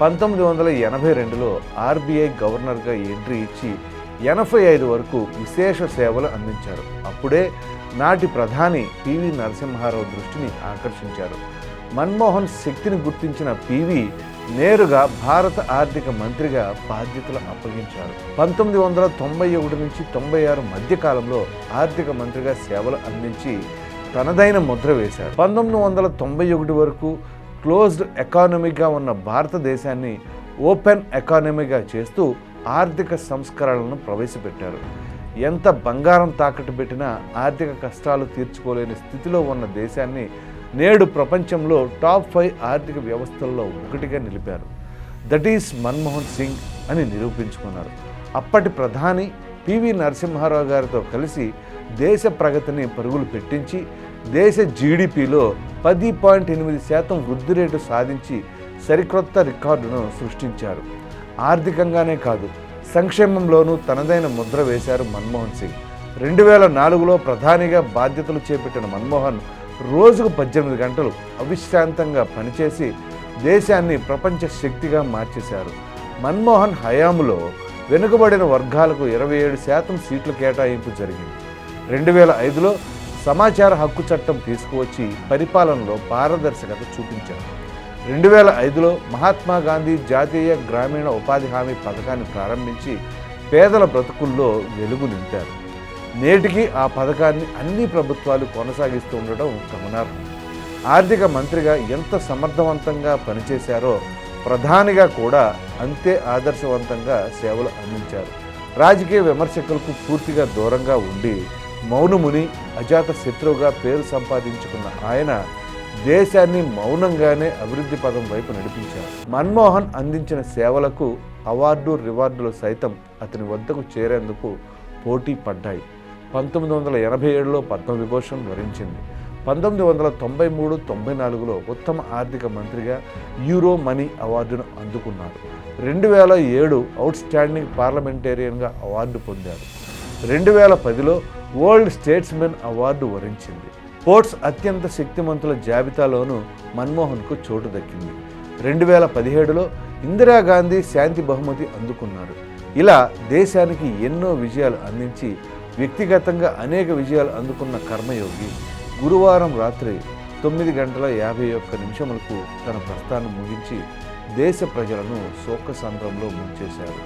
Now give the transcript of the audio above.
పంతొమ్మిది వందల ఎనభై రెండులో ఆర్బీఐ గవర్నర్గా ఎంట్రీ ఇచ్చి ఎనభై ఐదు వరకు విశేష సేవలు అందించారు. అప్పుడే నాటి ప్రధాని పివి నరసింహారావు దృష్టిని ఆకర్షించారు. మన్మోహన్ శక్తిని గుర్తించిన పివి నేరుగా భారత ఆర్థిక మంత్రిగా బాధ్యతలు అప్పగించారు. పంతొమ్మిది వందల తొంభై ఒకటి నుంచి తొంభై ఆరు మధ్యకాలంలో ఆర్థిక మంత్రిగా సేవలు అందించి తనదైన ముద్ర వేశారు. పంతొమ్మిది వందల తొంభై ఒకటి వరకు క్లోజ్డ్ ఎకానమీగా ఉన్న భారతదేశాన్ని ఓపెన్ ఎకానమీగా చేస్తూ ఆర్థిక సంస్కరణలను ప్రవేశపెట్టారు. ఎంత బంగారం తాకట్టు పెట్టినా ఆర్థిక కష్టాలు తీర్చుకోలేని స్థితిలో ఉన్న దేశాన్ని నేడు ప్రపంచంలో టాప్ ఫైవ్ ఆర్థిక వ్యవస్థల్లో ఒకటిగా నిలిపారు. దట్ ఈస్ మన్మోహన్ సింగ్ అని నిరూపించుకున్నారు. అప్పటి ప్రధాని పివి నరసింహారావు గారితో కలిసి దేశ ప్రగతిని పరుగులు పెట్టించి దేశ జీడిపిలో పది పాయింట్ ఎనిమిది శాతం వృద్ధి రేటు సాధించి సరికొత్త రికార్డును సృష్టించారు. ఆర్థికంగానే కాదు సంక్షేమంలోనూ తనదైన ముద్ర వేశారు మన్మోహన్ సింగ్. రెండు వేల నాలుగులో ప్రధానిగా బాధ్యతలు చేపట్టిన మన్మోహన్ రోజుకు పద్దెనిమిది గంటలు అవిశ్రాంతంగా పనిచేసి దేశాన్ని ప్రపంచ శక్తిగా మార్చేశారు. మన్మోహన్ హయాంలో వెనుకబడిన వర్గాలకు ఇరవై ఏడు శాతం సీట్ల కేటాయింపు జరిగింది. రెండు వేల ఐదులో సమాచార హక్కు చట్టం తీసుకువచ్చి పరిపాలనలో పారదర్శకత చూపించారు. రెండు వేల ఐదులో మహాత్మా గాంధీ జాతీయ గ్రామీణ ఉపాధి హామీ పథకాన్ని ప్రారంభించి పేదల బ్రతుకుల్లో వెలుగు నింపారు. నేటికి ఆ పథకాన్ని అన్ని ప్రభుత్వాలు కొనసాగిస్తూ ఉండడం గమనార్హం. ఆర్థిక మంత్రిగా ఎంత సమర్థవంతంగా పనిచేశారో ప్రధానిగా కూడా అంతే ఆదర్శవంతంగా సేవలు అందించారు. రాజకీయ విమర్శకులకు పూర్తిగా దూరంగా ఉండి మౌనముని అజాత శత్రువుగా పేరు సంపాదించుకున్న ఆయన దేశాన్ని మౌనంగానే అభివృద్ధి పదం వైపు నడిపించారు. మన్మోహన్ అందించిన సేవలకు అవార్డు రివార్డులు సైతం అతని వద్దకు చేరేందుకు పోటీ పడ్డాయి. పంతొమ్మిది వందల ఎనభై ఏడులో పద్మవిభూషణ్ వరించింది. పంతొమ్మిది వందల తొంభై మూడు తొంభై నాలుగులో ఉత్తమ ఆర్థిక మంత్రిగా యూరో మనీ అవార్డును అందుకున్నారు. రెండు వేల ఏడు అవుట్ స్టాండింగ్ పార్లమెంటేరియన్గా అవార్డు పొందారు. రెండు వేల పదిలో వరల్డ్ స్టేట్స్మెన్ అవార్డు వరించింది. స్పోర్ట్స్ అత్యంత శక్తిమంతుల జాబితాలోనూ మన్మోహన్కు చోటు దక్కింది. రెండు వేల పదిహేడులో ఇందిరాగాంధీ శాంతి బహుమతి అందుకున్నారు. ఇలా దేశానికి ఎన్నో విజయాలు అందించి వ్యక్తిగతంగా అనేక విజయాలు అందుకున్న కర్మయోగి గురువారం రాత్రి తొమ్మిది గంటల యాభై ఒక్క నిమిషములకు తన ప్రస్థానం ముగించి దేశ ప్రజలను శోకసంద్రంలో ముంచేశారు.